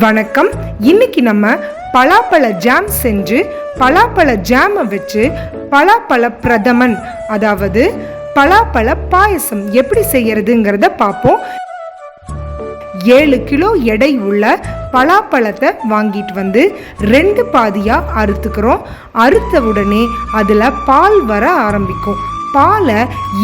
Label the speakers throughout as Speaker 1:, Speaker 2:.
Speaker 1: வணக்கம். இன்னைக்கு நம்ம பலாப்பழ ஜாம் செஞ்சு பலாப்பழ ஜாமை வச்சு பலாப்பழ பிரதமன் அதாவது பலாப்பழ பாயசம் எப்படி செய்யறதுங்கிறத பார்ப்போம். ஏழு கிலோ எடை உள்ள பலாப்பழத்தை வாங்கிட்டு வந்து ரெண்டு பாதியாக அறுத்துக்கிறோம். அறுத்த உடனே அதில் பால் வர ஆரம்பிக்கும். பாலை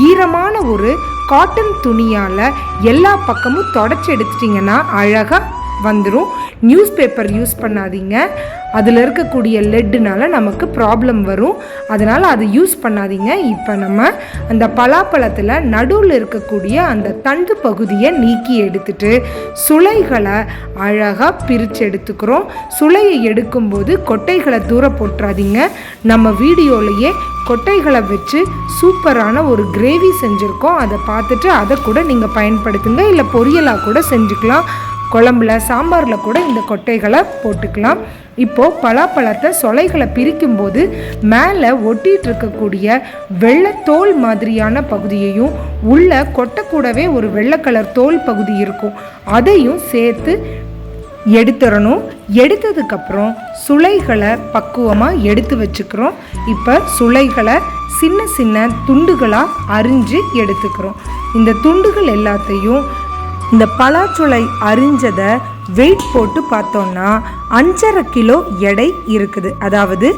Speaker 1: ஈரமான ஒரு காட்டன் துணியால் எல்லா பக்கமும் தொடச்சி எடுத்துட்டிங்கன்னா அழகாக வந்துடும் நியூஸ் பேப்பர் யூஸ் பண்ணாதீங்க. அதில் இருக்கக்கூடிய லெட்டுனால நமக்கு ப்ராப்ளம் வரும். அதனால் அதை யூஸ் பண்ணாதீங்க. இப்போ நம்ம அந்த பலாப்பழத்தில் நடுவில் இருக்கக்கூடிய அந்த தண்டு பகுதியை நீக்கி எடுத்துட்டு சுளைகளை அழகாக பிரித்து எடுத்துக்கிறோம். சுளையை எடுக்கும்போது கொட்டைகளை தூர போட்டுறாதீங்க. நம்ம வீடியோலையே கொட்டைகளை வச்சு சூப்பரான ஒரு கிரேவி செஞ்சுருக்கோம். அதை பார்த்துட்டு அதை கூட நீங்கள் பயன்படுத்துங்க. இல்லை பொரியலாக கூட செஞ்சுக்கலாம். குழம்புல சாம்பாரில் கூட இந்த கொட்டைகளை போட்டுக்கலாம். இப்போது பலாப்பழத்தை சொலைகளை பிரிக்கும்போது மேலே ஒட்டிகிட்டு இருக்கக்கூடிய வெள்ளை தோல் மாதிரியான பகுதியையும் உள்ள கொட்டை கூடவே ஒரு வெள்ளை கலர் தோல் பகுதி இருக்கும். அதையும் சேர்த்து எடுத்துடணும். எடுத்ததுக்கப்புறம் சுளைகளை பக்குவமாக எடுத்து வச்சுக்கிறோம். இப்போ சுளைகளை சின்ன சின்ன துண்டுகளாக அரிஞ்சு எடுத்துக்கிறோம். இந்த துண்டுகள் எல்லாத்தையும் இந்த பலாச்சுளை அரிஞ்சதை வெயிட் போட்டு பார்த்தோம்னா அஞ்சரை கிலோ எடை இருக்குது. அதாவது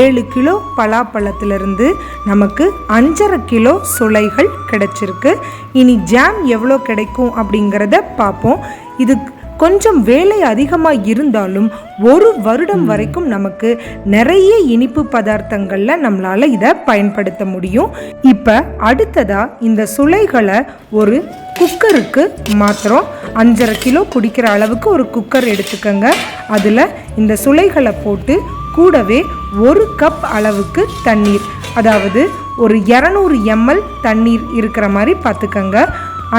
Speaker 1: ஏழு கிலோ பலாப்பழத்திலிருந்து நமக்கு அஞ்சரை கிலோ சுளைகள் கிடைச்சிருக்கு. இனி ஜாம் எவ்வளோ கிடைக்கும் அப்படிங்கிறத பார்ப்போம். இதுக்கு கொஞ்சம் வேலை அதிகமாக இருந்தாலும் ஒரு வருடம் வரைக்கும் நமக்கு நிறைய இனிப்பு பதார்த்தங்களில் நம்மளால் இதை பயன்படுத்த முடியும். இப்போ அடுத்ததாக இந்த சுளைகளை ஒரு குக்கருக்கு மாத்திரம் அஞ்சரை கிலோ குடிக்கிற அளவுக்கு ஒரு குக்கர் எடுத்துக்கோங்க. அதில் இந்த சுளைகளை போட்டு கூடவே ஒரு கப் அளவுக்கு தண்ணீர் அதாவது ஒரு இரநூறு எம்எல் தண்ணீர் இருக்கிற மாதிரி பார்த்துக்கோங்க.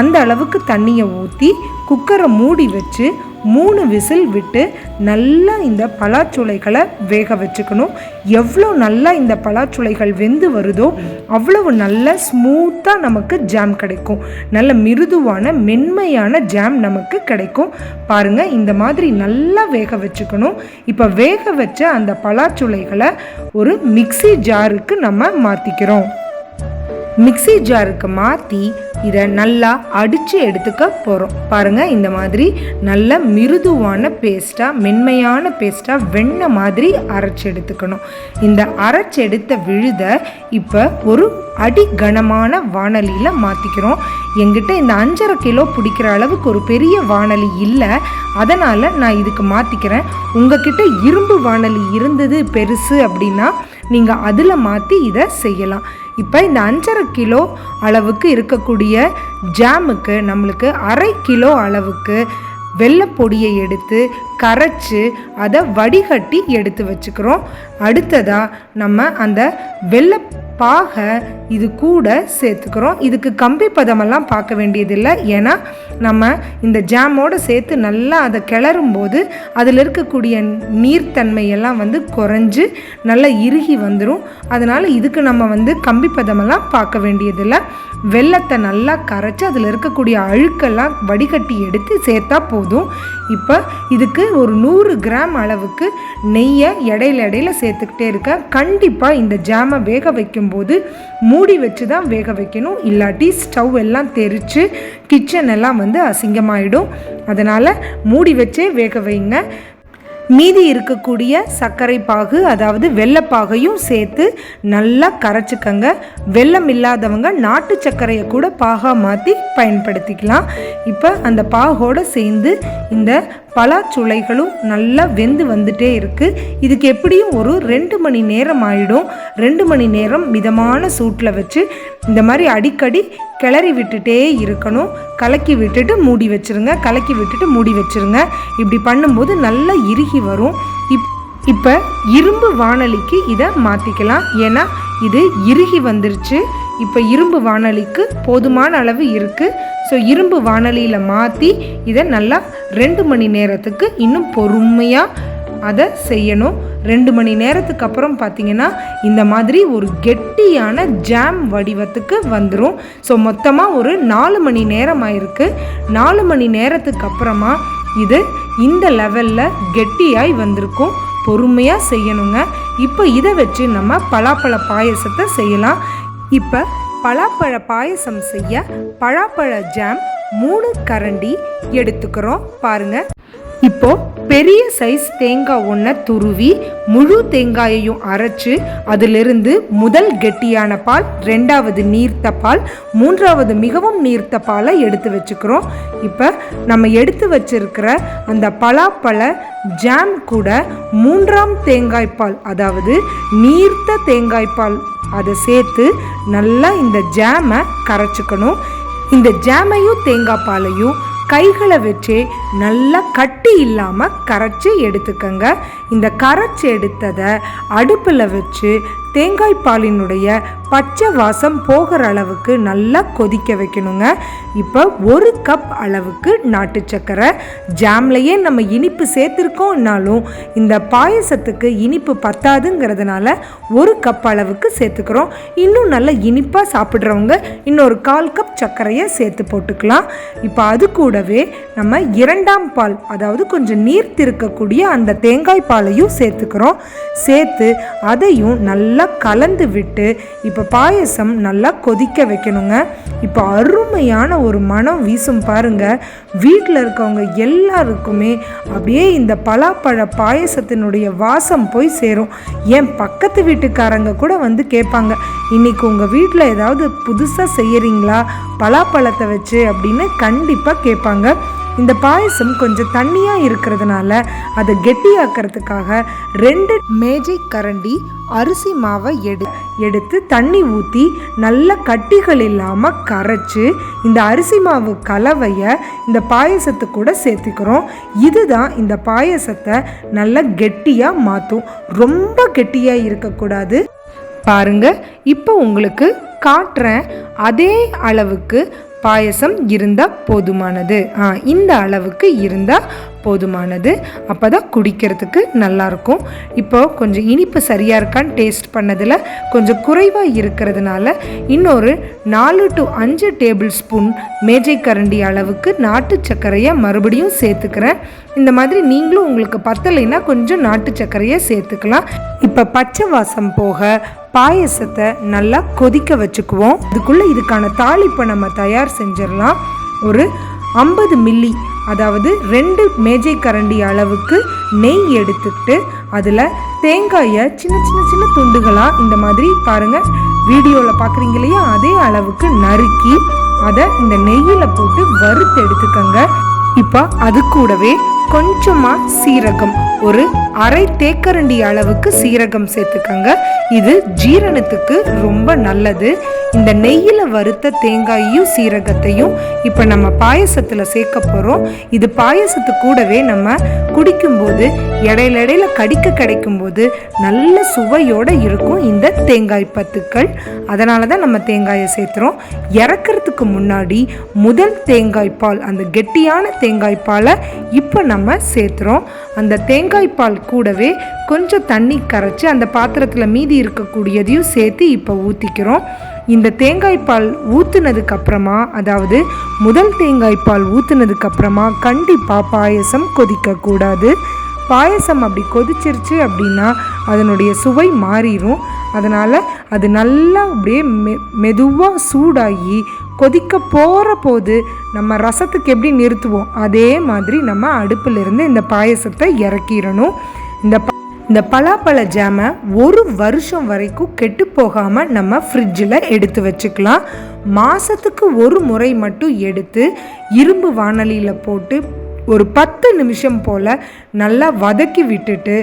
Speaker 1: அந்த அளவுக்கு தண்ணியை ஊற்றி குக்கரை மூடி வச்சு மூணு விசில் விட்டு நல்லா இந்த பலாச்சுளைகளை வேக வச்சுக்கணும். எவ்வளோ நல்லா இந்த பலாச்சுளைகள் வெந்து வருதோ அவ்வளவு நல்ல ஸ்மூத்தாக நமக்கு ஜாம் கிடைக்கும். நல்ல மிருதுவான மென்மையான ஜாம் நமக்கு கிடைக்கும். பாருங்கள் இந்த மாதிரி நல்லா வேக வச்சுக்கணும். இப்போ வேக வச்ச அந்த பலாச்சுளைகளை ஒரு மிக்ஸி ஜாருக்கு நம்ம மாற்றிக்கிறோம் மிக்ஸி ஜாருக்கு மாற்றி இதை நல்லா அடித்து எடுத்துக்க போகிறோம் பாருங்கள் இந்த மாதிரி நல்ல மிருதுவான பேஸ்ட்டாக மென்மையான பேஸ்ட்டாக வெண்ணெய் மாதிரி அரைச்சி எடுத்துக்கணும். இந்த அரைச்சி எடுத்த விழுதை இப்போ ஒரு அடி கனமான வானலியில் மாற்றிக்கிறோம் எங்கிட்ட இந்த அஞ்சரை கிலோ பிடிக்கிற அளவுக்கு ஒரு பெரிய வானலி இல்லை. அதனால் நான் இதுக்கு மாற்றிக்கிறேன் உங்ககிட்ட இரும்பு வானலி இருந்தது பெருசு அப்படின்னா நீங்கள் அதில் மாற்றி இதை செய்யலாம். இப்போ இந்த அஞ்சரை கிலோ அளவுக்கு இருக்கக்கூடிய ஜாமுக்கு நம்மளுக்கு அரை கிலோ அளவுக்கு வெள்ளைப்பொடியை எடுத்து கரைச்சி அதை வடிகட்டி எடுத்து வச்சுக்கிறோம். அடுத்ததாக நம்ம அந்த வெள்ளை பாகை இது கூட சேர்த்துக்கிறோம். இதுக்கு கம்பி பதமெல்லாம் பார்க்க வேண்டியதில்லை. ஏன்னா நம்ம இந்த ஜாமோடு சேர்த்து நல்லா அதை கிளறும் போது அதில் இருக்கக்கூடிய நீர்த்தன்மையெல்லாம் வந்து குறைஞ்சு நல்லா இறுகி வந்துடும் அதனால் இதுக்கு நம்ம வந்து கம்பி பதமெல்லாம் பார்க்க வேண்டியதில்லை. வெள்ளத்தை நல்லா கரைச்சி அதில் இருக்கக்கூடிய அழுக்கெல்லாம் வடிகட்டி எடுத்து சேர்த்தா போதும். இப்போ இதுக்கு ஒரு நூறு கிராம் அளவுக்கு நெய்யை இடையில இடையில சேர்த்துக்கிட்டே இருக்க. கண்டிப்பாக இந்த ஜாமை வேக வைக்கும்போது மூடி வச்சு தான் வேக வைக்கணும். இல்லாட்டி ஸ்டவ் எல்லாம் தெரித்து கிச்சன் எல்லாம் வந்து அசிங்கமாயிடும். அதனால் மூடி வச்சே வேக வைங்க. மீதி இருக்கக்கூடிய சர்க்கரை பாகு அதாவது வெள்ளப்பாகையும் சேர்த்து நல்லா கரைச்சிக்கங்க. வெள்ளம் இல்லாதவங்க நாட்டு சர்க்கரையை கூட பாகா மாற்றி பயன்படுத்திக்கலாம். இப்போ அந்த பாகோடு சேர்ந்து இந்த பலாச்சுளைகளும் நல்லா வெந்து வந்துட்டே இருக்குது இதுக்கு எப்படியும் ஒரு ரெண்டு மணி நேரம் ஆகிடும் ரெண்டு மணி நேரம் மிதமான சூட்டில் வச்சு இந்த மாதிரி அடிக்கடி கிளறி விட்டுட்டே இருக்கணும். கலக்கி விட்டுட்டு மூடி வச்சுருங்க. கலக்கி விட்டுட்டு மூடி வச்சுருங்க. இப்படி பண்ணும்போது நல்லா இறுகி வரும். இப் இப்போ இரும்பு வானலிக்கு இதை மாற்றிக்கலாம் ஏன்னா இது இறுகி வந்துருச்சு. இப்போ இரும்பு வானலிக்கு போதுமான அளவு இருக்குது ஸோ இரும்பு வானலியில் மாற்றி இதை நல்லா ரெண்டு மணி நேரத்துக்கு இன்னும் பொறுமையாக அதை செய்யணும். ரெண்டு மணி நேரத்துக்கு அப்புறம் பார்த்தீங்கன்னா இந்த மாதிரி ஒரு கெட்டியான ஜாம் வடிவத்துக்கு வந்துடும் ஸோ மொத்தமாக ஒரு நாலு மணி நேரம் ஆயிருக்கு. நாலு மணி நேரத்துக்கு அப்புறமா இது இந்த லெவலில் கெட்டியாய் வந்திருக்கும். பொறுமையாக செய்யணுங்க. இப்போ இதை வச்சு நம்ம பலாப்பழ பாயசத்தை செய்யலாம். இப்போ பலாப்பழ பாயசம் செய்ய பலாப்பழ ஜாம் மூணு கரண்டி எடுத்துக்கிறோம். பாருங்க. இப்போ பெரிய சைஸ் தேங்காய் ஒன்றை துருவி முழு தேங்காயையும் அரைச்சு அதிலிருந்து முதல் கெட்டியான பால் ரெண்டாவது நீர்த்த பால் மூன்றாவது மிகவும் நீர்த்த பாலை எடுத்து வச்சுக்கிறோம். இப்போ நம்ம எடுத்து வச்சிருக்கிற அந்த பலாப்பழ ஜாம் கூட மூன்றாம் தேங்காய் பால் அதாவது நீர்த்த தேங்காய் பால் அதை சேர்த்து நல்லா இந்த ஜாமை கரைச்சிக்கணும். இந்த ஜாமையும் தேங்காய் பாலையும் கைகளை வச்சே நல்லா கட்டி இல்லாமல் கரைச்சி எடுத்துக்கங்க. இந்த கரைச்சி எடுத்ததை அடுப்பில் வச்சு தேங்காய் பாலினுடைய பச்சை வாசம் போகிற அளவுக்கு நல்லா கொதிக்க வைக்கணுங்க. இப்போ ஒரு கப் அளவுக்கு நாட்டு சக்கரை. ஜாம்லையே நம்ம இனிப்பு சேர்த்துருக்கோம்னாலும் இந்த பாயசத்துக்கு இனிப்பு பத்தாதுங்கிறதுனால ஒரு கப் அளவுக்கு சேர்த்துக்கிறோம். இன்னும் நல்லா இனிப்பாக சாப்பிட்றவங்க இன்னொரு கால் கப் சர்க்கரையை சேர்த்து போட்டுக்கலாம். இப்போ அது கூடவே நம்ம இரண்டாம் பால் அதாவது கொஞ்சம் நீர்த்து இருக்கக்கூடிய அந்த தேங்காய் பாலையும் சேர்த்துக்கிறோம். சேர்த்து அதையும் நல்லா கலந்து விட்டு இப்போ பாயசம் நல்லா கொதிக்க வைக்கணுங்க. இப்போ அருமையான ஒரு மனம் வீசும் பாருங்கள் வீட்டில் இருக்கவங்க எல்லாருக்குமே அப்படியே இந்த பலாப்பழ பாயசத்தினுடைய வாசம் போய் சேரும். என் பக்கத்து வீட்டுக்காரங்க கூட வந்து கேட்பாங்க இன்னைக்கு உங்கள் வீட்டில் ஏதாவது புதுசாக செய்யறீங்களா? பலாப்பழத்தை வச்சு? அப்படின்னு கண்டிப்பாக கேட்பாங்க. இந்த பாயசம் கொஞ்சம் தண்ணியாக இருக்கிறதுனால அதை கெட்டியாக்கிறதுக்காக ரெண்டு மேஜை கரண்டி அரிசி மாவை எடு எடுத்து தண்ணி ஊற்றி நல்ல கட்டிகள் இல்லாமல் கரைச்சி இந்த அரிசி மாவு கலவையை இந்த பாயசத்து கூட சேர்த்துக்கிறோம். இதுதான் இந்த பாயசத்தை நல்லா கெட்டியாக மாற்றும் ரொம்ப கெட்டியாக இருக்கக்கூடாது. பாருங்கள் இப்போ உங்களுக்கு காட்டுறேன். அதே அளவுக்கு பாயசம் இருந்தால் போதுமானது. ஆ இந்த அளவுக்கு இருந்தால் போதுமானது. அப்போ தான் குடிக்கிறதுக்கு நல்லாயிருக்கும். இப்போ கொஞ்சம் இனிப்பு சரியாக இருக்கான்னு டேஸ்ட் பண்ணதில் கொஞ்சம் குறைவாக இருக்கிறதுனால இன்னொரு நாலு டு அஞ்சு டேபிள் ஸ்பூன் மேஜை கரண்டி அளவுக்கு நாட்டு சர்க்கரையை மறுபடியும் சேர்த்துக்கிறேன். இந்த மாதிரி நீங்களும் உங்களுக்கு பத்தலைன்னா கொஞ்சம் நாட்டு சர்க்கரையை சேர்த்துக்கலாம். இப்போ பச்சை வாசம் போக பாயசத்தை நல்லா கொதிக்க வச்சுக்குவோம். இதுக்குள்ளே இதுக்கான தாளிப்பை நம்ம தயார் செஞ்சிடலாம். ஒரு ஐம்பது மில்லி அதாவது ரெண்டு மேஜை கரண்டி அளவுக்கு நெய் எடுத்துக்கிட்டு அதில் தேங்காயை சின்ன சின்ன சின்ன துண்டுகளாக இந்த மாதிரி பாருங்கள் வீடியோவில் பார்க்குறீங்க இல்லையா? அதே அளவுக்கு நறுக்கி அதை இந்த நெய்யில் போட்டு வறுத்து எடுத்துக்கோங்க. இப்போ அது கூடவே கொஞ்சமாக சீரகம். ஒரு அரை தேக்கரண்டி அளவுக்கு சீரகம் சேர்த்துக்கங்க. இது ஜீரணத்துக்கு ரொம்ப நல்லது. இந்த நெய்யில் வறுத்த தேங்காயையும் சீரகத்தையும் இப்போ நம்ம பாயசத்தில் சேர்க்க போகிறோம் இது பாயசத்து கூடவே நம்ம குடிக்கும்போது இடையில இடையில கடிக்க கிடைக்கும்போது நல்ல சுவையோடு இருக்கும் இந்த தேங்காய் பத்துக்கள். அதனால தான் நம்ம தேங்காயை சேர்த்துறோம். இறக்கிறதுக்கு முன்னாடி முதல் தேங்காய் பால் அந்த கெட்டியான தேங்காய் பாலை இப்போ நம்ம நம்ம சேர்த்துறோம். அந்த தேங்காய் பால் கூடவே கொஞ்சம் தண்ணி கரைச்சி அந்த பாத்திரத்தில் மீதி இருக்கக்கூடியதையும் சேர்த்து இப்போ ஊற்றிக்கிறோம் இந்த தேங்காய் பால் ஊற்றுனதுக்கு அப்புறமா அதாவது முதல் தேங்காய் பால் ஊற்றுனதுக்கு அப்புறமா கண்டிப்பாக பாயசம் கொதிக்கக்கூடாது பாயசம் அப்படி கொதிச்சிருச்சு அப்படின்னா அதனுடைய சுவை மாறிடும் அதனால் அது நல்லா அப்படியே மெ மெதுவாக சூடாகி கொதிக்க போகிற போது நம்ம ரசத்துக்கு எப்படி நிறுத்துவோம்? அதே மாதிரி நம்ம அடுப்பிலிருந்து இந்த பாயசத்தை இறக்கிடணும். இந்த ப இந்த பலாப்பழ ஜாமை ஒரு வருஷம் வரைக்கும் கெட்டு போகாமல் நம்ம ஃப்ரிட்ஜில் எடுத்து வச்சுக்கலாம். மாதத்துக்கு ஒரு முறை மட்டும் எடுத்து இரும்பு வானலியில் போட்டு ஒரு பத்து நிமிஷம் போல் நல்லா வதக்கி விட்டுட்டு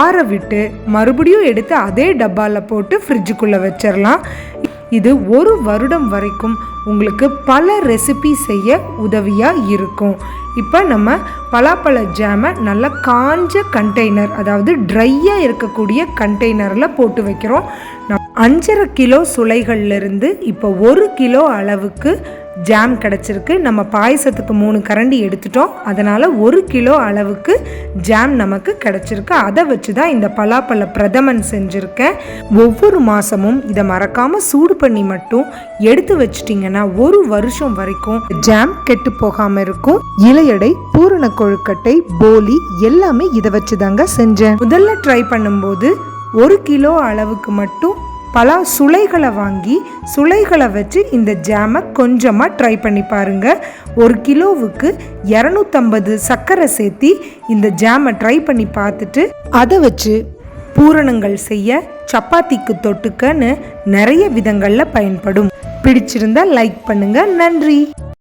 Speaker 1: ஆற விட்டு மறுபடியும் எடுத்து அதே டப்பாவில் போட்டு ஃப்ரிட்ஜுக்குள்ளே வச்சிடலாம் இது ஒரு வருடம் வரைக்கும் உங்களுக்கு பல ரெசிபி செய்ய உதவியாக இருக்கும். இப்போ நம்ம பலாப்பழ ஜாமை நல்லா காஞ்ச கண்டெய்னர் அதாவது ட்ரையாக இருக்கக்கூடிய கண்டெய்னரில் போட்டு வைக்கிறோம். அஞ்சரை கிலோ சுளைகள்லேருந்து இப்போ ஒரு கிலோ அளவுக்கு ஜாம் கிடச்சிருக்கு. நம்ம பாயசத்துக்கு மூணு கரண்டி எடுத்துட்டோம். அதனால் ஒரு கிலோ அளவுக்கு ஜாம் நமக்கு கிடச்சிருக்கு. அதை வச்சு தான் இந்த பலாப்பழ பிரதமன் செஞ்சுருக்கேன். ஒவ்வொரு மாதமும் இதை மறக்காமல் சூடு பண்ணி மட்டும் எடுத்து வச்சிட்டிங்கன்னா ஒரு வருஷம் வரைக்கும் ஜாம் கெட்டு போகாமல் இருக்கும். இலையடை பூரண கொழுக்கட்டை போலி எல்லாமே இதை வச்சு தாங்க செஞ்சேன். முதல்ல ட்ரை பண்ணும்போது ஒரு கிலோ அளவுக்கு மட்டும் பலா சுளைகளை வாங்கி சுளைகளை வச்சு இந்த ஜாமை கொஞ்சமாக ட்ரை பண்ணி பாருங்கள் ஒரு கிலோவுக்கு இரநூத்தம்பது சர்க்கரை சேர்த்தி இந்த ஜாமை ட்ரை பண்ணி பார்த்துட்டு அதை வச்சு பூரணங்கள் செய்ய சப்பாத்திக்கு தொட்டுக்கன்னு நிறைய விதங்களில் பயன்படும். பிடிச்சிருந்தா லைக் பண்ணுங்கள் நன்றி.